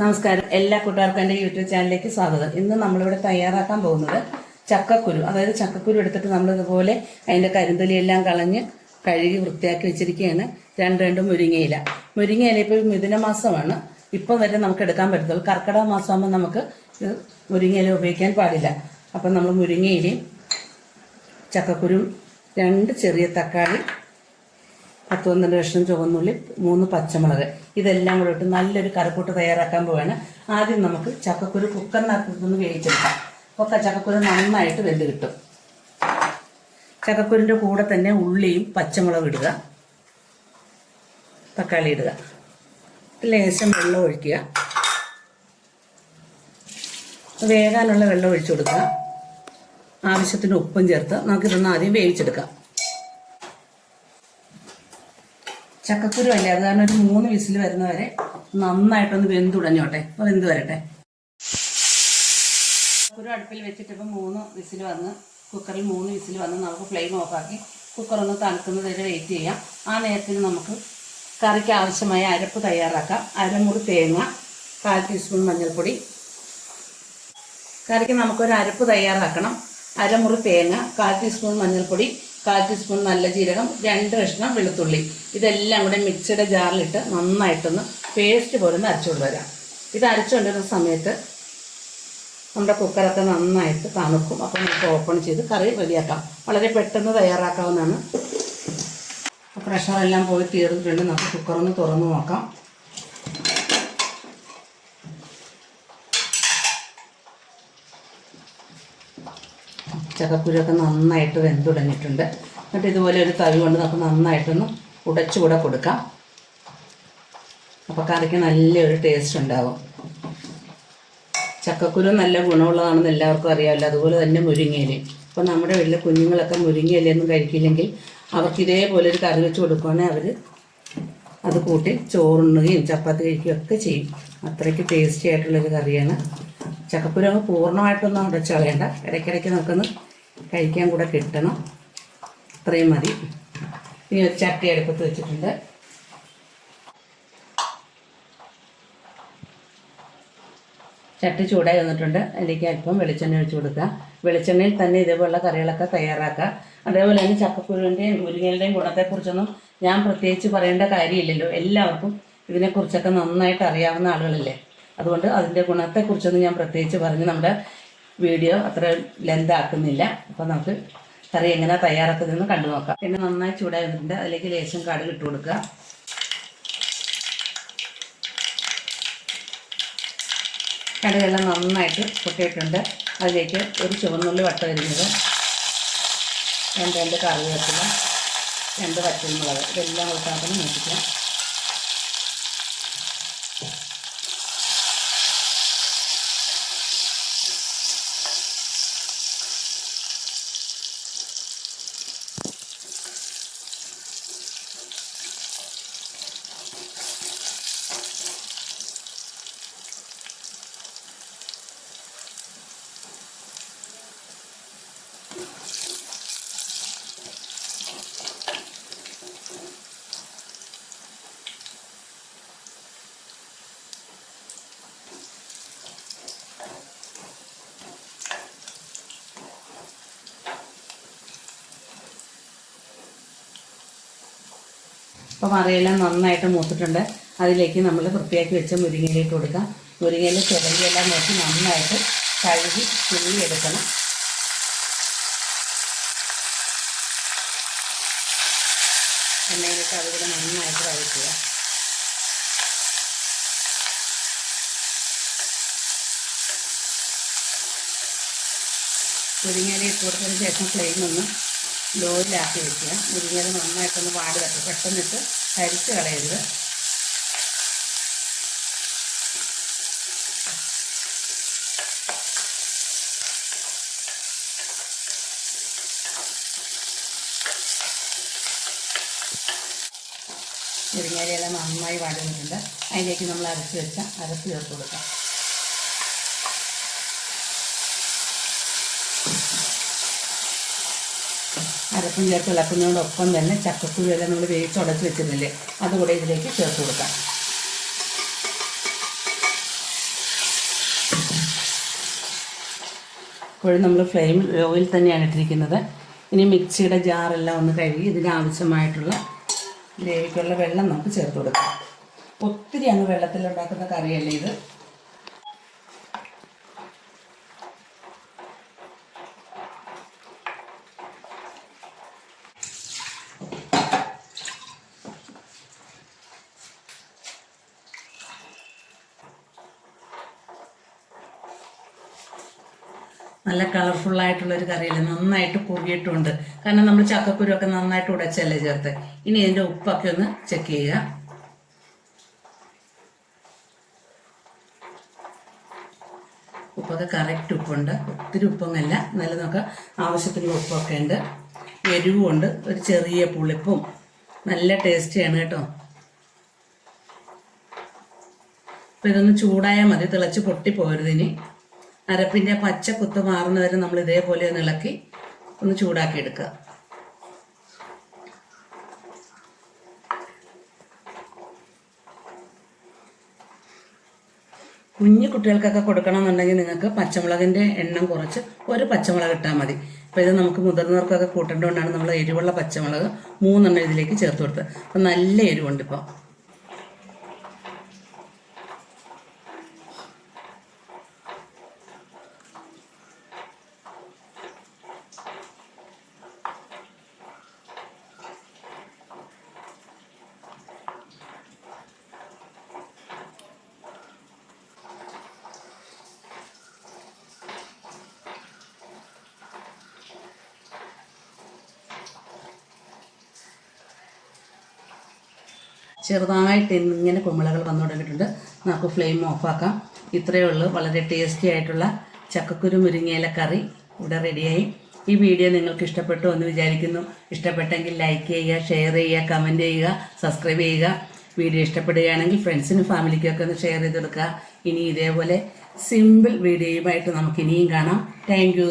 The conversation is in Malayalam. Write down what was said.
നമസ്കാരം. എല്ലാ കൂട്ടുകാർക്കും എന്റെ യൂട്യൂബ് ചാനലിലേക്ക് സ്വാഗതം. ഇന്ന് നമ്മളിവിടെ തയ്യാറാക്കാൻ പോകുന്നത് ചക്കക്കുരു. അതായത് ചക്കക്കുരു എടുത്തിട്ട് നമ്മൾ ഇതുപോലെ അതിന്റെ കരിന്തൊലിയെല്ലാം കളഞ്ഞ് കഴുകി വൃത്തിയാക്കി വെച്ചിരിക്കുകയാണ്. രണ്ട് രണ്ട് മുരിങ്ങയില. മുരിങ്ങയില ഇപ്പോൾ മിഥുന മാസമാണ് ഇപ്പം വരെ നമുക്ക് എടുക്കാൻ പറ്റത്തുള്ളൂ. കർക്കിടക മാസമാകുമ്പോൾ നമുക്ക് മുരിങ്ങയില ഉപയോഗിക്കാൻ പാടില്ല. അപ്പം നമ്മൾ മുരിങ്ങയിലയും ചക്കക്കുരും രണ്ട് ചെറിയ തക്കാളി പത്ത് പന്ത്രണ്ട് കഷ്ണം ചുവന്നുള്ളി മൂന്ന് പച്ചമുളക്. ഇതെല്ലാം കൂടെ ഇട്ട് നല്ലൊരു കറിക്കൂട്ട് തയ്യാറാക്കാൻ പോവാണ്. ആദ്യം നമുക്ക് ചക്കക്കുരു കുക്കറിനകത്തുനിന്ന് വേവിച്ചെടുക്കാം. ഒക്കെ ചക്കക്കുരു നന്നായിട്ട് വെന്ത് കിട്ടും. ചക്കക്കുരിന്റെ കൂടെ തന്നെ ഉള്ളിയും പച്ചമുളകും ഇടുക. തക്കാളി ഇടുക. ലേശം വെള്ളം ഒഴിക്കുക. വേകാനുള്ള വെള്ളം ഒഴിച്ചു കൊടുക്കുക. ആവശ്യത്തിന് ഉപ്പും ചേർത്ത് നമുക്കിതൊന്ന് ആദ്യം വേവിച്ചെടുക്കാം. ചക്കക്കുരു അല്ലേ അത് കാരണം ഒരു മൂന്ന് വിസിൽ വരുന്നവരെ നന്നായിട്ടൊന്ന് വെന്തുടഞ്ഞോട്ടെ. അപ്പോൾ വെന്ത് വരട്ടെ. ചക്കക്കുരു അടുപ്പിൽ വെച്ചിട്ട് മൂന്ന് വിസിൽ വന്ന് കുക്കറിൽ മൂന്ന് വിസിൽ വന്ന് നമുക്ക് ഫ്ലെയിം ഓഫാക്കി കുക്കർ ഒന്ന് തണുക്കുന്നത് വരെ വെയിറ്റ് ചെയ്യാം. ആ നേരത്തിന് നമുക്ക് കറിക്ക് ആവശ്യമായ അരപ്പ് തയ്യാറാക്കാം. അരമുറി തേങ്ങ കാൽ ടീസ്പൂൺ മഞ്ഞൾപ്പൊടി. കറിക്ക് നമുക്കൊരു അരപ്പ് തയ്യാറാക്കണം. അരമുറി തേങ്ങ കാൽ ടീസ്പൂൺ മഞ്ഞൾപ്പൊടി. കാൽ ടീസ്പൂൺ നല്ല ജീരകം രണ്ട് കഷ്ണം വെളുത്തുള്ളി. ഇതെല്ലാം കൂടെ മിക്സിയുടെ ജാറിലിട്ട് നന്നായിട്ടൊന്ന് പേസ്റ്റ് പോലെ ഒന്ന് അരച്ചുകൊണ്ട് വരാം. ഇത് അരച്ചുകൊണ്ടിരുന്ന സമയത്ത് നമ്മുടെ കുക്കറൊക്കെ നന്നായിട്ട് തണുക്കും. അപ്പോൾ നമുക്ക് ഓപ്പൺ ചെയ്ത് കറി റെഡിയാക്കാം. വളരെ പെട്ടെന്ന് തയ്യാറാക്കാവുന്നതാണ്. പ്രഷറെല്ലാം പോയി തീർന്നിട്ടുണ്ട്. നമുക്ക് കുക്കറൊന്ന് തുറന്ന് നോക്കാം. ചക്കക്കുരുവൊക്കെ നന്നായിട്ട് വെന്ത് തുടങ്ങിയിട്ടുണ്ട് എന്നിട്ട് ഇതുപോലെ ഒരു തവി കൊണ്ട് നമുക്ക് നന്നായിട്ടൊന്ന് ഉടച്ചുകൂടെ കൊടുക്കാം. അപ്പോൾ കറിക്ക് നല്ലൊരു ടേസ്റ്റ് ഉണ്ടാവും. ചക്കക്കുരു നല്ല ഗുണമുള്ളതാണെന്ന് എല്ലാവർക്കും അറിയാമല്ലോ. അതുപോലെ തന്നെ മുരിങ്ങയില. അപ്പോൾ നമ്മുടെ വീട്ടിലെ കുഞ്ഞുങ്ങളൊക്കെ മുരിങ്ങയിലൊന്നും കഴിക്കില്ലെങ്കിൽ അവർക്ക് ഇതേപോലെ ഒരു കറി വെച്ച് കൊടുക്കുകയാണെങ്കിൽ അവർ അത് കൂട്ടി ചോറുണ്ണുകയും ചപ്പാത്തി കഴിക്കുകയും ഒക്കെ ചെയ്യും. അത്രയ്ക്ക് ടേസ്റ്റി ആയിട്ടുള്ളൊരു കറിയാണ്. അങ്ങ് പൂർണമായിട്ടൊന്നും ഉടച്ച് കളയണ്ട ഇടയ്ക്കിടയ്ക്ക് നമുക്കൊന്ന് കഴിക്കാൻ കൂടെ കിട്ടണം. അത്രയും മതി. ഇനി ഒരു ചട്ടി അടുപ്പത്ത് വെച്ചിട്ടുണ്ട്. ചട്ടി ചൂടായി വന്നിട്ടുണ്ട്. അതിലേക്ക് അല്പം വെളിച്ചെണ്ണ ഒഴിച്ച് കൊടുക്കുക വെളിച്ചെണ്ണയിൽ തന്നെ ഇതേപോലുള്ള കറികളൊക്കെ തയ്യാറാക്കുക അതേപോലെ തന്നെ ചക്കപ്പുഴുവിന്റെയും മുരിങ്ങയുടെയും ഗുണത്തെക്കുറിച്ചൊന്നും ഞാൻ പ്രത്യേകിച്ച് പറയേണ്ട കാര്യമില്ലല്ലോ. എല്ലാവർക്കും ഇതിനെക്കുറിച്ചൊക്കെ നന്നായിട്ട് അറിയാവുന്ന ആളുകളല്ലേ? അതുകൊണ്ട് അതിന്റെ ഗുണത്തെക്കുറിച്ചൊന്നും ഞാൻ പ്രത്യേകിച്ച് പറഞ്ഞ് നമ്മുടെ വീഡിയോ അത്ര ലെന്ത് ആക്കുന്നില്ല അപ്പോൾ നമുക്ക് കറി എങ്ങനെ തയ്യാറാക്കുന്നതെന്ന് കണ്ടു നോക്കാം. പിന്നെ നന്നായി ചൂടായി വന്നിട്ടുണ്ട് അതിലേക്ക് ലേശം കടുക് ഇട്ട് കൊടുക്കുക. കടുകെല്ലാം നന്നായിട്ട് പൊട്ടിയിട്ടുണ്ട്. അതിലേക്ക് ഒരു ചുവന്നുള്ളി വട്ട വരുന്നത് രണ്ട് രണ്ട് കറിവേപ്പില രണ്ട് പച്ചമുളക് ഇതെല്ലാം കൊടുത്താൽ നോക്കിക്കാം അപ്പോൾ മറിയെല്ലാം നന്നായിട്ട് മൂത്തിട്ടുണ്ട്. അതിലേക്ക് നമ്മൾ വൃത്തിയാക്കി വെച്ച മുരിങ്ങയിലേക്ക് കൊടുക്കാം. മുരിങ്ങയിൽ ചിലങ്കിയെല്ലാം നോക്കി നന്നായിട്ട് കഴുകി തുള്ളി എടുക്കണം. എണ്ണയിലിട്ട് അതുകൂടെ നന്നായിട്ട് കഴിക്കുക മുരിങ്ങയിലേക്ക് കൊടുത്തതിന് ശേഷം ഫ്ലെയിം ഒന്ന് ലോയിലാക്കി വെക്കുക. മുരിങ്ങത് നന്നായിട്ടൊന്ന് വാടി വെക്കുക പെട്ടെന്നിട്ട് കരിച്ച് കളയരുത്. മുരിങ്ങയിലെല്ലാം നന്നായി വാടിയിട്ടുണ്ട് അതിലേക്ക് നമ്മൾ അരച്ച് വെച്ച അരച്ച് ചേർത്ത് കൊടുക്കാം. അരപ്പും ചേർത്ത് ഇളക്കുന്നതോടൊപ്പം തന്നെ ചക്കക്കുരു നമ്മൾ വേവിച്ച് ഉടച്ച് വെച്ചിരുന്നില്ലേ അതുകൂടെ ഇതിലേക്ക് ചേർത്ത് കൊടുക്കാം. ഇപ്പോഴും നമ്മൾ ഫ്ലെയിം ലോയിൽ തന്നെയാണ് ഇട്ടിരിക്കുന്നത്. ഇനി മിക്സിയുടെ ജാറെല്ലാം ഒന്ന് കഴുകി ഇതിനാവശ്യമായിട്ടുള്ള ഗ്രേവിക്കുള്ള വെള്ളം നമുക്ക് ചേർത്ത് കൊടുക്കാം. ഒത്തിരി അങ്ങ് വെള്ളത്തിലുണ്ടാക്കുന്ന കറിയല്ലേ ഇത്. നല്ല ഒരു കറിയല്ലേ? നന്നായിട്ട് കുറുകിയിട്ടുണ്ട്. കാരണം നമ്മൾ ചക്കക്കുരു ഒക്കെ നന്നായിട്ട് ഉടച്ചല്ലേ ചേർത്ത്? ഇനി ഇതിന്റെ ഉപ്പൊക്കെ ഒന്ന് ചെക്ക് ചെയ്യുക ഉപ്പൊക്കെ കറക്റ്റ് ഉപ്പുണ്ട്. ഒത്തിരി ഉപ്പൊന്നല്ല നല്ല നമുക്ക് ആവശ്യത്തിന് ഉപ്പൊക്കെ ഉണ്ട്. എരിവുമുണ്ട് ഒരു ചെറിയ പുളിപ്പും. നല്ല ടേസ്റ്റിയാണ് കേട്ടോ. അപ്പം ഇതൊന്ന് ചൂടായാൽ മതി. തിളച്ച് പൊട്ടിപ്പോരുത് ഇനി. അരപ്പിന്റെ പച്ച കുത്ത് മാറുന്നവരെ നമ്മൾ ഇതേപോലെ ഒന്ന് ഇളക്കി ഒന്ന് ചൂടാക്കി എടുക്കുക. കുഞ്ഞു കുട്ടികൾക്കൊക്കെ കൊടുക്കണമെന്നുണ്ടെങ്കിൽ നിങ്ങൾക്ക് പച്ചമുളകിന്റെ എണ്ണം കുറച്ച് ഒരു പച്ചമുളക് ഇട്ടാൽ മതി. അപ്പോൾ ഇത് നമുക്ക് മുതിർന്നവർക്കൊക്കെ കൂട്ടേണ്ടതുകൊണ്ടാണ് നമ്മൾ എരിവുള്ള പച്ചമുളക് മൂന്നെണ്ണം ഇതിലേക്ക് ചേർത്ത് കൊടുത്തത്. അപ്പം നല്ല എരിവുണ്ട് ഇപ്പോൾ ചെറുതായിട്ട് ഇങ്ങനെ കുമിളകൾ വന്നു തുടങ്ങിയിട്ടുണ്ട്. നമുക്ക് ഫ്ലെയിം ഓഫാക്കാം ഇത്രയേ ഉള്ളൂ. വളരെ ടേസ്റ്റി ആയിട്ടുള്ള ചക്കക്കുരു മുരിങ്ങയില കറി ഇവിടെ റെഡിയായി ഈ വീഡിയോ നിങ്ങൾക്ക് ഇഷ്ടപ്പെട്ടു എന്ന് വിചാരിക്കുന്നു. ഇഷ്ടപ്പെട്ടെങ്കിൽ ലൈക്ക് ചെയ്യുക ഷെയർ ചെയ്യുക കമന്റ് ചെയ്യുക സബ്സ്ക്രൈബ് ചെയ്യുക. വീഡിയോ ഇഷ്ടപ്പെടുകയാണെങ്കിൽ ഫ്രണ്ട്സിനും ഫാമിലിക്കൊക്കെ ഒന്ന് ഷെയർ ചെയ്ത് കൊടുക്കുക. ഇനി ഇതേപോലെ സിമ്പിൾ വീഡിയോയുമായിട്ട് നമുക്ക് ഇനിയും കാണാം. താങ്ക്